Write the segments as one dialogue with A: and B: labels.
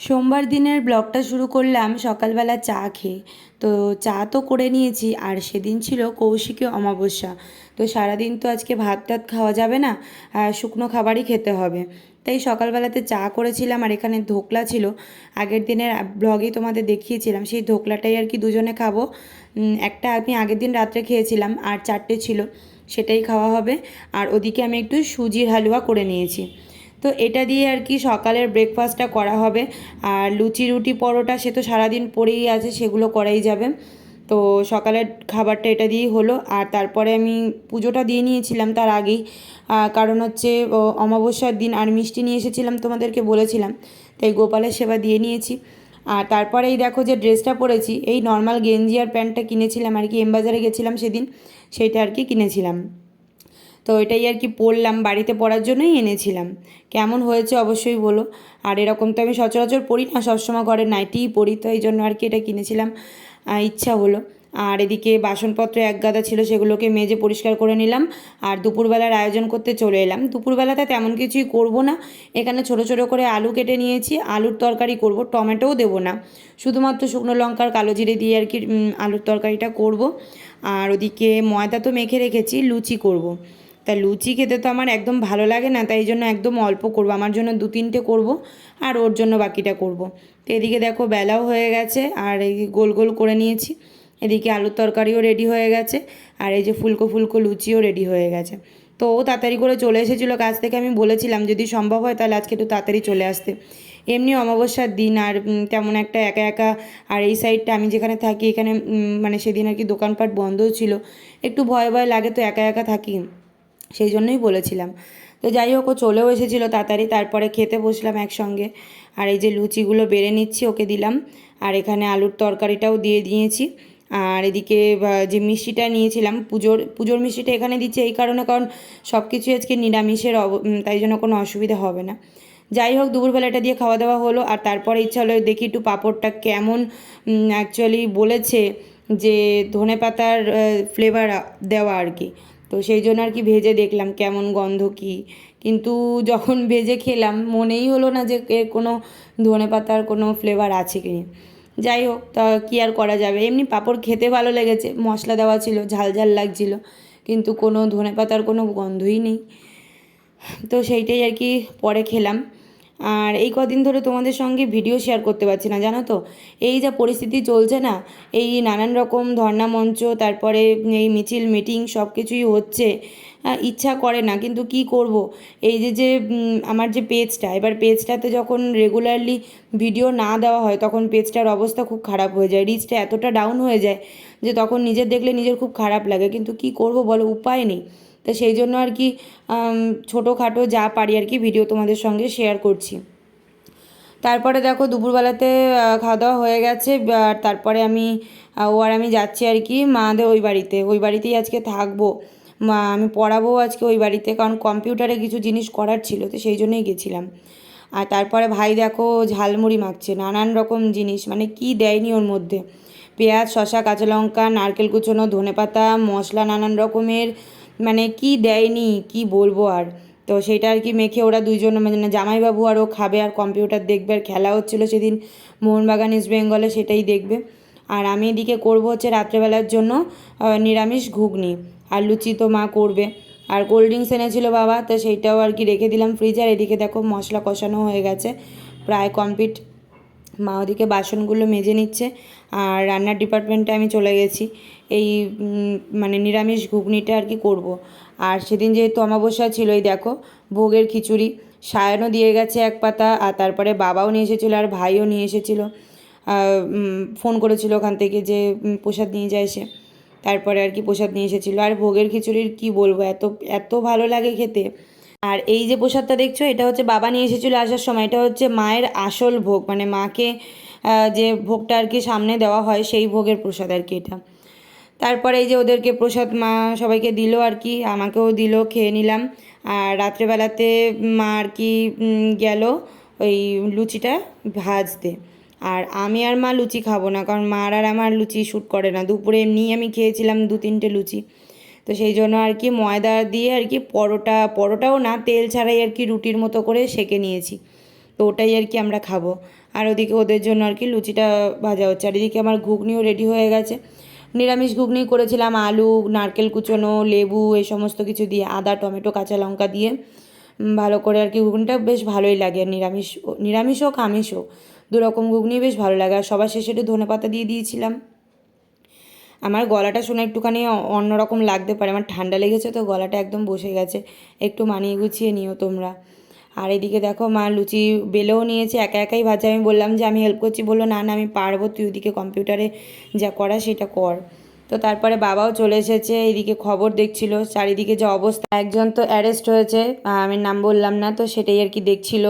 A: সোমবার দিনের ব্লগটা শুরু করলাম সকালবেলা চা খেয়ে। তো চা তো করে নিয়েছি, আর সেদিন ছিল কৌশিকী অমাবস্যা। তো সারাদিন তো আজকে ভাত টাত খাওয়া যাবে না শুকনো খাবারই খেতে হবে। তাই সকালবেলাতে চা করেছিলাম, আর এখানে ধোকলা ছিল। আগের দিনের ব্লগে তোমাদের দেখিয়েছিলাম, সেই ধোকলাটাই আর কি দুজনে খাব। একটা আমি আগের দিন রাত্রে খেয়েছিলাম, আর চারটে ছিল, সেটাই খাওয়া হবে। আর ওদিকে আমি একটু সুজির হালুয়া করে নিয়েছি। তো এটা দিয়ে আর কি সকালের ব্রেকফাস্টটা করা হবে। আর লুচি, রুটি, পরোটা সে তো সারাদিন পরেই আছে, সেগুলো করাই যাবে। তো সকালের খাবারটা এটা দিয়েই হলো। আর তারপরে আমি পুজোটা দিয়ে নিয়েছিলাম তার আগেই। কারণ হচ্ছে অমাবস্যার দিন আর মিষ্টি নিয়ে এসেছিলাম তোমাদেরকে বলেছিলাম। তাই গোপালের সেবা দিয়ে নিয়েছি। আর তারপরে এই দেখো যে ড্রেসটা পরেছি, এই নর্মাল গেঞ্জি আর প্যান্টটা কিনেছিলাম আর কি, এমবাজারে গেছিলাম সেদিন সেইটা আর কি কিনেছিলাম। তো এটাই আর কি পরলাম বাড়িতে পরার জন্যই এনেছিলাম। কেমন হয়েছে অবশ্যই বলো। আর এরকম তো আমি সচরাচর পড়ি না, সবসময় ঘরে নাইটিই পরি তো এই জন্য আর কি এটা কিনেছিলাম। ইচ্ছা হলো। আর এদিকে বাসনপত্র এক গাদা ছিল, সেগুলোকে মেজে পরিষ্কার করে নিলাম। আর দুপুরবেলার আয়োজন করতে চলে এলাম। দুপুরবেলাতে তেমন কিছুই করব না। এখানে ছোট ছোট করে আলু কেটে নিয়েছি। আলুর তরকারি করব, টমেটোও দেবো না। শুধুমাত্র শুকনো লঙ্কার কালো জিরে দিয়ে আর কি আলুর তরকারিটা করব। আর ওদিকে ময়দা তো মেখে রেখেছি, লুচি করব। তা লুচি খেতে তো আমার একদম ভালো লাগে না, তাই জন্য একদম অল্প করব। আমার জন্য দু তিনটে করব আর ওর জন্য বাকিটা করব। তো এদিকে দেখো বেলাও হয়ে গেছে আর এই গোল গোল করে নিয়েছি। এদিকে আলুর তরকারিও রেডি হয়ে গেছে আর এই যে ফুলকো ফুলকো লুচিও রেডি হয়ে গেছে। তো ও তাড়াতাড়ি করে চলে এসেছিল কাছ থেকে আমি বলেছিলাম যদি সম্ভব হয় তাহলে আজকে একটু তাড়াতাড়ি চলে আসতে। এমনি অমাবস্যার দিন আর তেমন একটা একা একা আর এই সাইডটা আমি যেখানে থাকি এখানে মানে সেদিন আর কি দোকানপাট বন্ধও ছিল। একটু ভয় ভয় লাগে তো একা একা থাকি। সেই জন্যই বলেছিলাম। তো যাই হোক, ও চলেও এসেছিল তাড়াতাড়ি। তারপরে খেতে বসলাম একসঙ্গে। আর এই যে লুচিগুলো বেড়ে নিচ্ছি, ওকে দিলাম। আর এখানে আলুর তরকারিটাও দিয়ে দিয়েছি। আর এদিকে যে মিষ্টিটা নিয়েছিলাম, পুজোর পুজোর মিষ্টিটা এখানে দিচ্ছে এই কারণে, কারণ সব কিছুই আজকে নিরামিষের অব তাই জন্য কোনো অসুবিধা হবে না। যাই হোক, দুপুরবেলা এটা দিয়ে খাওয়া দাওয়া হলো। আর তারপরে ইচ্ছা হলো দেখি একটু পাঁপড়টা কেমন অ্যাকচুয়ালি বলেছে যে ধনে পাতার ফ্লেভার দেওয়া আর কি। তো সেই জন্য আর কি ভেজে দেখলাম কেমন গন্ধ কী। কিন্তু যখন ভেজে খেলাম, মনেই হলো না যে এর কোনো ধনে পাতার কোনো ফ্লেভার আছে কি। যাই হোক, তা কী আর করা যাবে? এমনি পাঁপড় খেতে ভালো লেগেছে, মশলা দেওয়া ছিল, ঝাল ঝাল লাগছিল, কিন্তু কোনো ধনে পাতার কোনো গন্ধই নেই। তো সেইটাই আর কি পরে খেলাম। আর এই কদিন ধরে তোমাদের সঙ্গে ভিডিও শেয়ার করতে পারছি না, জানো তো? এই যা পরিস্থিতি চলছে না, এই নানান রকম ধর্ণা মঞ্চ, তারপরে এই মিছিল মিটিং সব কিছুই হচ্ছে। ইচ্ছা করে না, কিন্তু কি করব? এই যে যে আমার যে পেজটা এবার পেজটাতে যখন রেগুলারলি ভিডিও না দেওয়া হয়, তখন পেজটার অবস্থা খুব খারাপ হয়ে যায়। রিচটা এতটা ডাউন হয়ে যায় যে, তখন নিজের দেখলে নিজের খুব খারাপ লাগে। কিন্তু কি করব বলো, উপায় নেই। তো সেই জন্য আর কি ছোটোখাটো যা পারি আর কি ভিডিও তোমাদের সঙ্গে শেয়ার করছি। তারপরে দেখো দুপুরবেলাতে খাওয়া দাওয়া হয়ে গেছে, আর তারপরে আমি ও আর আমি যাচ্ছি আর কি মাদের ওই বাড়িতে। ওই বাড়িতেই আজকে থাকব। মা, আমি পড়াবো আজকে ওই বাড়িতে, কারণ কম্পিউটারে কিছু জিনিস করার ছিল, তো সেই জন্যই গেছিলাম। আর তারপরে ভাই দেখো ঝালমুড়ি মাখছে, নানান রকম জিনিস মানে কি দেয়নি ওর মধ্যে। পেঁয়াজ, শসা, কাঁচা লঙ্কা, নারকেল কুচোনো, ধনেপাতা, মশলা, নানান রকমের মানে কি দেয়নি, কি বলব আর? তো সেটা আর কি মেখে ওরা দুইজন মানে জামাইবাবু আরও খাবে আর কম্পিউটার দেখবে, আর খেলা হচ্ছিল সেদিন মোহনবাগান, ইস্ট বেঙ্গলে সেটাই দেখবে। আর আমি এদিকে করব হচ্ছে রাত্রেবেলার জন্য নিরামিষ ঘুগনি, আর লুচি তো মা করবে। আর কোল্ড ড্রিঙ্কস এনেছিল বাবা, তো সেইটাও আর কি রেখে দিলাম ফ্রিজে আর এদিকে দেখো মশলা কষানো হয়ে গেছে, প্রায় কমপ্লিট মা ওদিকে বাসনগুলো মেজে নিচ্ছে, আর রান্নার ডিপার্টমেন্টে আমি চলে গেছি। এই মানে নিরামিষ ঘুগনিটা আর কি করব। আর সেদিন যেহেতু অমাবস্যা ছিল, এই দেখো, ভোগের খিচুড়ি। সায়নও দিয়ে গেছে এক পাতা, আর তারপরে বাবাও নিয়ে এসেছিল, আর ভাইও নিয়ে এসেছিল। ফোন করেছিল ওখান থেকে যে প্রসাদ নিয়ে যায় সে। তারপরে আর কি প্রসাদ নিয়ে এসেছিল। আর ভোগের খিচুড়ির কি বলব, এত এত ভালো লাগে খেতে। আর এই যে প্রসাদটা দেখছ, এটা হচ্ছে বাবা নিয়ে এসেছিল আসার সময়। এটা হচ্ছে মায়ের আসল ভোগ মানে মাকে যে ভোগটা আর কি সামনে দেওয়া হয়, সেই ভোগের প্রসাদ আর কি এটা। তারপরে এই যে ওদেরকে প্রসাদ মা সবাইকে দিল আর কি, আমাকেও দিল, খেয়ে নিলাম। আর রাত্রেবেলাতে মা আর কি গেল ওই লুচিটা ভাজতে। আর আমি আর মা লুচি খাব না, কারণ মার আর আমার লুচি শ্যুট করে না। দুপুরে এমনি আমি খেয়েছিলাম দু তিনটে লুচি। তো সেই জন্য আর কি ময়দা দিয়ে আর কি পরোটা, পরোটাও না, তেল ছাড়াই আর কি রুটির মতো করে সেকে নিয়েছি। তো ওটাই আর কি আমরা খাব। আর ওদিকে ওদের জন্য আর কি লুচিটা ভাজা হচ্ছে। আর এদিকে আমার ঘুগনিও রেডি হয়ে গেছে। নিরামিষ ঘুগনি করেছিলাম, আলু, নারকেল কুচোনো, লেবু, এই সমস্ত কিছু দিয়ে, আদা, টমেটো, কাঁচা লঙ্কা দিয়ে। ভালো করে আর কি ঘুগনিটা বেশ ভালোই লাগে নিরামিষ নিরামিষ হোক, আমিষ হোক দু রকম ঘুগনি বেশ ভালো লাগে। আর সবার শেষে একটু ধনে পাতা দিয়ে দিয়েছিলাম। আমার গলাটা শুনে একটুখানি অন্যরকম লাগতে পারে, আমার ঠান্ডা লেগেছে তো গলাটা একদম বসে গেছে। একটু মানিয়ে গুছিয়ে নিও তোমরা। আর এদিকে দেখো মা লুচি বেলেও নিয়েছে, একা একাই ভাজা। আমি বললাম যে, আমি হেল্প করছি। বলল, না না, আমি পারব, তুই ওদিকে কম্পিউটারে যা করা সেটা কর। তো তারপরে বাবাও চলে এসেছে, এদিকে খবর দেখছিল, চারিদিকে যে অবস্থা। একজন তো অ্যারেস্ট হয়েছে, আমি নাম বললাম না, তো সেটাই আর কি দেখছিল।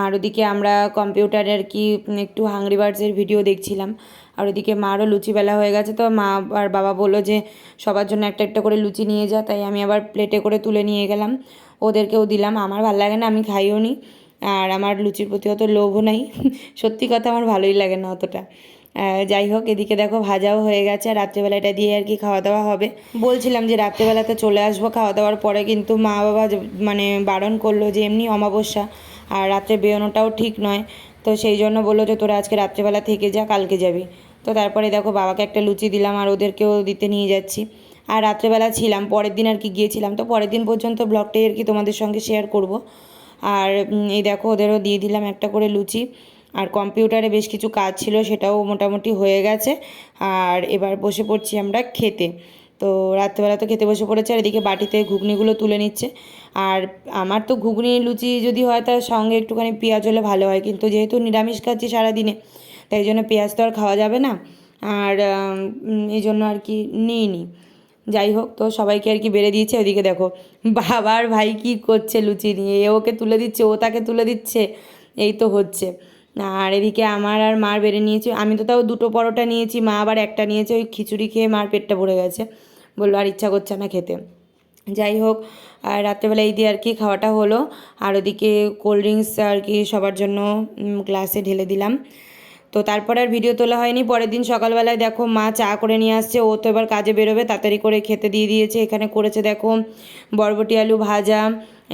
A: আর ওদিকে আমরা কম্পিউটারে আর কি একটু হাংরি বার্ডসের ভিডিও দেখছিলাম। আর ওদিকে মারও লুচি বেলা হয়ে গেছে, তো মা আর বাবা বলল যে, সবার জন্য একটা একটা করে লুচি নিয়ে যা। তাই আমি আবার প্লেটে করে তুলে নিয়ে গেলাম। ওদেরকেও দিলাম। আমার ভালো লাগে না, আমি খাইও নি। আর আমার লুচির প্রতি অত লোভও নাই। সত্যি কথা, আমার ভালোই লাগে না অতটা। যাই হোক, এদিকে দেখো, ভাজাও হয়ে গেছে। আর রাত্রেবেলা এটা দিয়ে আর কি খাওয়া দাওয়া হবে। বলছিলাম যে, রাত্রেবেলাতে চলে আসব। খাওয়া দাওয়ার পরে কিন্তু মা বাবা মানে বারণ করল যে, এমনি অমাবস্যা। আর রাত্রে বেরোনোটাও ঠিক নয়। তো সেই জন্য বলল যে, তোরা আজকে রাত্রেবেলা থেকে যা, কালকে যাবি। তো তারপরে দেখো, বাবাকে একটা লুচি দিলাম আর ওদেরকেও দিতে নিয়ে যাচ্ছি। আর রাত্রেবেলা ছিলাম, পরের দিন আর কি গিয়েছিলাম। তো পরের দিন পর্যন্ত ব্লগটাই আর কি তোমাদের সঙ্গে শেয়ার করব। আর এই দেখো ওদেরও দিয়ে দিলাম একটা করে লুচি। আর কম্পিউটারে বেশ কিছু কাজ ছিল, সেটাও মোটামুটি হয়ে গেছে। আর এবার বসে পড়ছি আমরা খেতে। তো রাত্রেবেলা তো খেতে বসে পড়েছে, আর এদিকে বাটিতে ঘুগনিগুলো তুলে নিচ্ছে। আর আমার তো ঘুগনি, লুচি যদি হয় তার সঙ্গে একটুখানি পেঁয়াজ হলে ভালো হয়। কিন্তু যেহেতু নিরামিষ খাচ্ছি সারাদিনে, তাই জন্য পেঁয়াজ তো আর খাওয়া যাবে না। আর এই জন্য আর কি নিই নিইনি। যাই হোক, তো সবাইকে আর কি বেড়ে দিয়েছে। ওদিকে দেখো, বাবার ভাই কি করছে লুচি নিয়ে? এ ওকে তুলে দিচ্ছে, ও তাকে তুলে দিচ্ছে। এই তো হচ্ছে। আর এদিকে আমার আর মার বেড়ে নিয়েছি। আমি তো তাও দুটো পরোটা নিয়েছি, মা আবার একটা নিয়েছে, ওই খিচুড়ি খেয়ে মার পেটটা ভরে গেছে। বলল, আর ইচ্ছা করছে না খেতে। যাই হোক, আর রাত্রেবেলা এই দিয়ে আর কি খাওয়াটা হলো। আর ওদিকে কোল্ড ড্রিঙ্কস আর কি সবার জন্য গ্লাসে ঢেলে দিলাম। তো তারপরে আর ভিডিও তোলা হয়নি। পরের দিন সকালবেলায় দেখো মা চা করে নিয়ে আসছে। ও তো এবার কাজে বেরোবে, তাড়াতাড়ি করে খেতে দিয়ে দিয়েছে। এখানে করেছে দেখো বরবটি আলু ভাজা,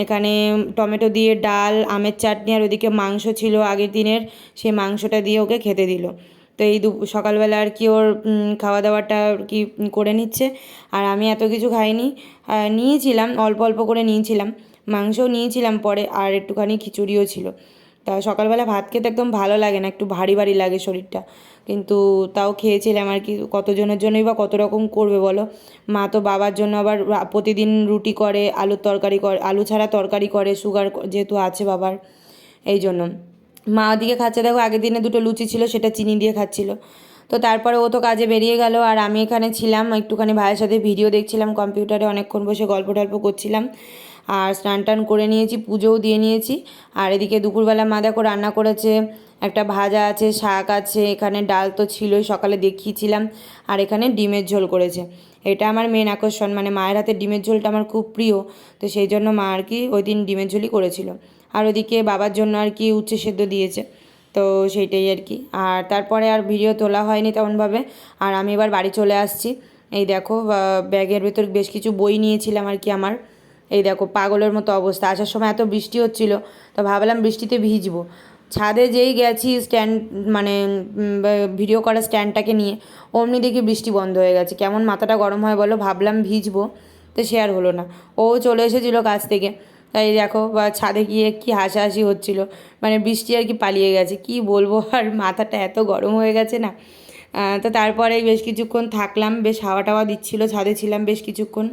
A: এখানে টমেটো দিয়ে ডাল, আমের চাটনি আর ওদিকে মাংস ছিল আগের দিনের। সেই মাংসটা দিয়ে ওকে খেতে দিল। তো এই দু সকালবেলা আর কি ওর খাওয়া দাওয়াটা আর কি করে নিচ্ছে। আর আমি এত কিছু খাইনি। নিয়েছিলাম, অল্প অল্প করে নিয়েছিলাম। মাংসও নিয়েছিলাম পরে, আর একটুখানি খিচুড়িও ছিল। তা সকালবেলা ভাত খেতে একদম ভালো লাগে না, একটু ভারী ভারী লাগে শরীরটা। কিন্তু তাও খেয়েছিলাম আর কি, কতজনের জন্যই বা কত রকম করবে বলো? মা তো বাবার জন্য আবার প্রতিদিন রুটি করে, আলুর তরকারি করে, আলু ছাড়া তরকারি করে সুগার যেহেতু আছে বাবার, এই জন্য। মা ওদিকে খাচ্ছে, দেখো আগের দিনে দুটো লুচি ছিল, সেটা চিনি দিয়ে খাচ্ছিল। তো তারপরে ও তো কাজে বেরিয়ে গেল, আর আমি এখানে ছিলাম, একটুখানি ভাইয়ের সাথে ভিডিও দেখছিলাম কম্পিউটারে অনেকক্ষণ বসে গল্প টল্প করছিলাম। আর স্নান টান করে নিয়েছি, পুজোও দিয়ে নিয়েছি। আর এদিকে দুপুরবেলা মা দেখো রান্না করেছে, একটা ভাজা আছে, শাক আছে, এখানে ডাল তো ছিলই, সকালে দেখিয়েছিলাম। আর এখানে ডিমের ঝোল করেছে। এটা আমার মেন আকর্ষণ মানে মায়ের হাতে ডিমের ঝোলটা আমার খুব প্রিয়, তো সেই জন্য মা আর কি ওই দিন ডিমের ঝোলই করেছিল। আর ওদিকে বাবার জন্য আর কি উচ্ছে সেদ্ধ দিয়েছে, তো সেইটাই আর কি। আর তারপরে আর ভিডিও তোলা হয়নি তেমনভাবে। আর আমি এবার বাড়ি চলে আসছি। এই দেখো ব্যাগের ভেতর বেশ কিছু বই নিয়েছিলাম আর কি আমার। এই দেখো, পাগলের মতো অবস্থা। আসার সময় এত বৃষ্টি হচ্ছিল, তো ভাবলাম বৃষ্টিতে ভিজবো। ছাদে যেই গেছি স্ট্যান্ড মানে ভিডিও করা স্ট্যান্ডটাকে নিয়ে, অমনি দেখি বৃষ্টি বন্ধ হয়ে গেছে। কেমন মাথাটা গরম হয় বলো, ভাবলাম ভিজবো, তো আর হলো না। ও চলে এসেছিল কাছ থেকে। তাই দেখো, বা, ছাদে গিয়ে কি হাসাহাসি হচ্ছিল। মানে বৃষ্টি আর কি পালিয়ে গেছে, কি বলব? আর মাথাটা এত গরম হয়ে গেছে না। তো তারপরে বেশ কিছুক্ষণ থাকলাম, বেশ হাওয়া টাওয়া দিচ্ছিল, ছাদে ছিলাম বেশ কিছুক্ষণ।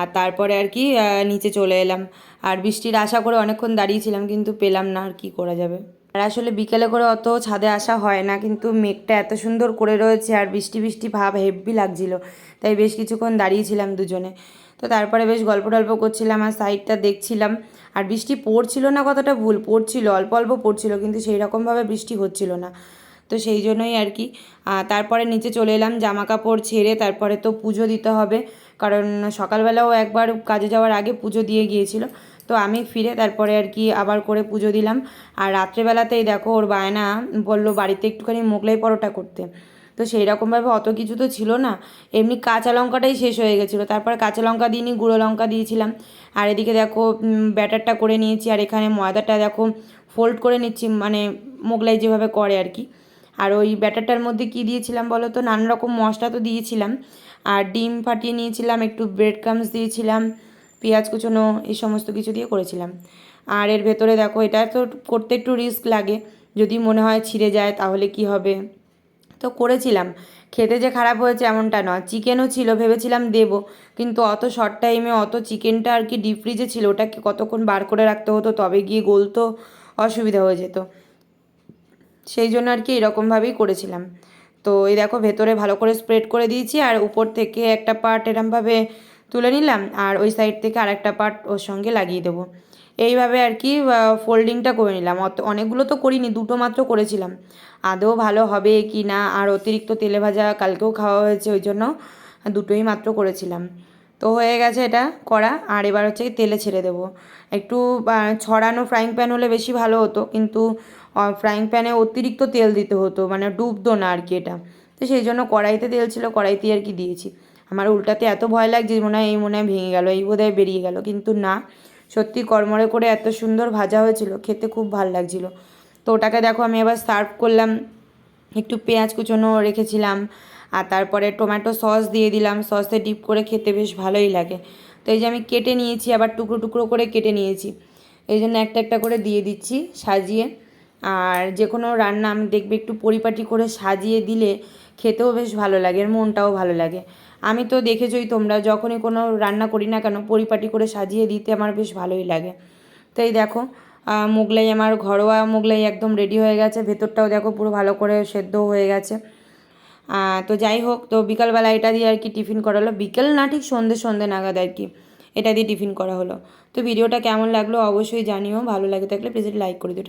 A: আর তারপরে আর কি নিচে চলে এলাম। আর বৃষ্টির আশা করে অনেকক্ষণ দাঁড়িয়েছিলাম কিন্তু পেলাম না আর কি করা যাবে। আর আসলে বিকেলে করে অত ছাদে আসা হয় না, কিন্তু মেঘটা এত সুন্দর করে রয়েছে আর বৃষ্টি বৃষ্টি ভাব হেব্বি লাগছিল, তাই বেশ কিছুক্ষণ দাঁড়িয়েছিলাম দুজনে। তো তারপরে বেশ গল্প টল্প করছিলাম আর সাইডটা দেখছিলাম। আর বৃষ্টি পড়ছিল না কতটা ভুল, পড়ছিল, অল্প অল্প পড়ছিল, কিন্তু সেই রকমভাবে বৃষ্টি হচ্ছিল না। তো সেই জন্যই আর কি তারপরে নিচে চলে এলাম জামা কাপড় ছেড়ে তারপরে তো পুজো দিতে হবে। কারণ সকালবেলাও একবার কাজে যাওয়ার আগে পুজো দিয়ে গিয়েছিল। তো আমি ফিরে তারপরে আর কি আবার করে পুজো দিলাম। আর রাত্রেবেলাতেই দেখো ওর বায়না বলল বাড়িতে একটুখানি মোগলাই পরোটা করতে। তো সেই রকমভাবে অত কিছু তো ছিল না। এমনি কাঁচা লঙ্কাটাই শেষ হয়ে গেছিল। তারপরে কাঁচা লঙ্কা দিইনি, গুঁড়ো লঙ্কা দিয়েছিলাম। আর এদিকে দেখো ব্যাটারটা করে নিয়েছি। আর এখানে ময়দাটা দেখো ফোল্ড করে নিচ্ছি মানে মোগলাই যেভাবে করে আর কি। আর ওই ব্যাটারটার মধ্যে কি দিয়েছিলাম বলো তো? নানা রকম মশলা তো দিয়েছিলাম। আর ডিম ফাটিয়ে নিয়েছিলাম, একটু ব্রেড ক্রামস দিয়েছিলাম, পেঁয়াজ কুচোনো, এই সমস্ত কিছু দিয়ে করেছিলাম। আর এর ভেতরে দেখো, এটা তো করতে একটু রিস্ক লাগে। যদি মনে হয় ছিঁড়ে যায়, তাহলে কি হবে? তো করেছিলাম। খেতে যে খারাপ হয়েছে এমনটা নয়। চিকেনও ছিল, ভেবেছিলাম দেবো। কিন্তু অত শর্ট টাইমে অত চিকেনটা আর কি ডিপ ফ্রিজে ছিল, ওটাকে কতক্ষণ বার করে রাখতে হতো, তবে গিয়ে গলতো, অসুবিধা হয়ে যেত। সেই জন্য আর কি এরকমভাবেই করেছিলাম। তো এই দেখো ভেতরে ভালো করে স্প্রেড করে দিয়েছি আর উপর থেকে একটা পার্ট এরমভাবে তুলে নিলাম আর ওই সাইড থেকে আরেকটা পার্ট ওর সঙ্গে লাগিয়ে দেবো। এইভাবে আর কি ফোল্ডিংটা করে নিলাম। অত, অনেকগুলো তো করিনি, দুটো মাত্র করেছিলাম। আদৌ ভালো হবে কি না? আর অতিরিক্ত তেলে ভাজা কালকেও খাওয়া হয়েছে, ওই জন্য দুটোই মাত্র করেছিলাম। তো হয়ে গেছে এটা করা। আর এবার হচ্ছে তেলে ছেড়ে দেবো। একটু ছড়ানো ফ্রাইং প্যান হলে বেশি ভালো হতো, কিন্তু ফ্রাইং প্যানে অতিরিক্ত তেল দিতে হতো মানে ডুবতো না আর কি এটা। তো সেই জন্য কড়াইতে তেল ছিল, কড়াইতে আর কি দিয়েছি। আমার উল্টাতে এত ভয় লাগছে মনে হয় এই মনে হয় ভেঙে গেল, এই বোধহয় বেরিয়ে গেল। কিন্তু না, সত্যি কড়মড়ে করে এত সুন্দর ভাজা হয়েছিল, খেতে খুব ভালো লাগছিল। তো ওটাকে দেখো আমি আবার সার্ভ করলাম, একটু পেঁয়াজ কুচোনো রেখেছিলাম, আর তারপরে টমেটো সস দিয়ে দিলাম। সসে ডিপ করে খেতে বেশ ভালোই লাগে। তো এই যে আমি কেটে নিয়েছি, আবার টুকরো টুকরো করে কেটে নিয়েছি। এই জন্য একটা একটা করে দিয়ে দিচ্ছি, সাজিয়ে। আর যে কোনো রান্না আমি দেখবে একটু পরিপাটি করে সাজিয়ে দিলে খেতেও বেশ ভালো লাগে আর মনটাও ভালো লাগে। আমি তো দেখেছই তোমরা, যখনই কোনো রান্না করি না কেন, পরিপাটি করে সাজিয়ে দিতে আমার বেশ ভালোই লাগে। তো এই দেখো মোগলাই আমার ঘরোয়া মোগলাই একদম রেডি হয়ে গেছে, ভেতরটাও দেখো পুরো ভালো করে সেদ্ধ হয়ে গেছে। তো যাই হোক, তো বিকালবেলা এটা দিয়ে আর কি টিফিন করা হলো বিকেল না ঠিক সন্ধে সন্ধে নাগাদ আর কি এটা দিয়ে টিফিন করা হলো। তো ভিডিওটা কেমন লাগল অবশ্যই জানিও, ভালো লাগে থাকলে প্লিজ লাইক করে দিও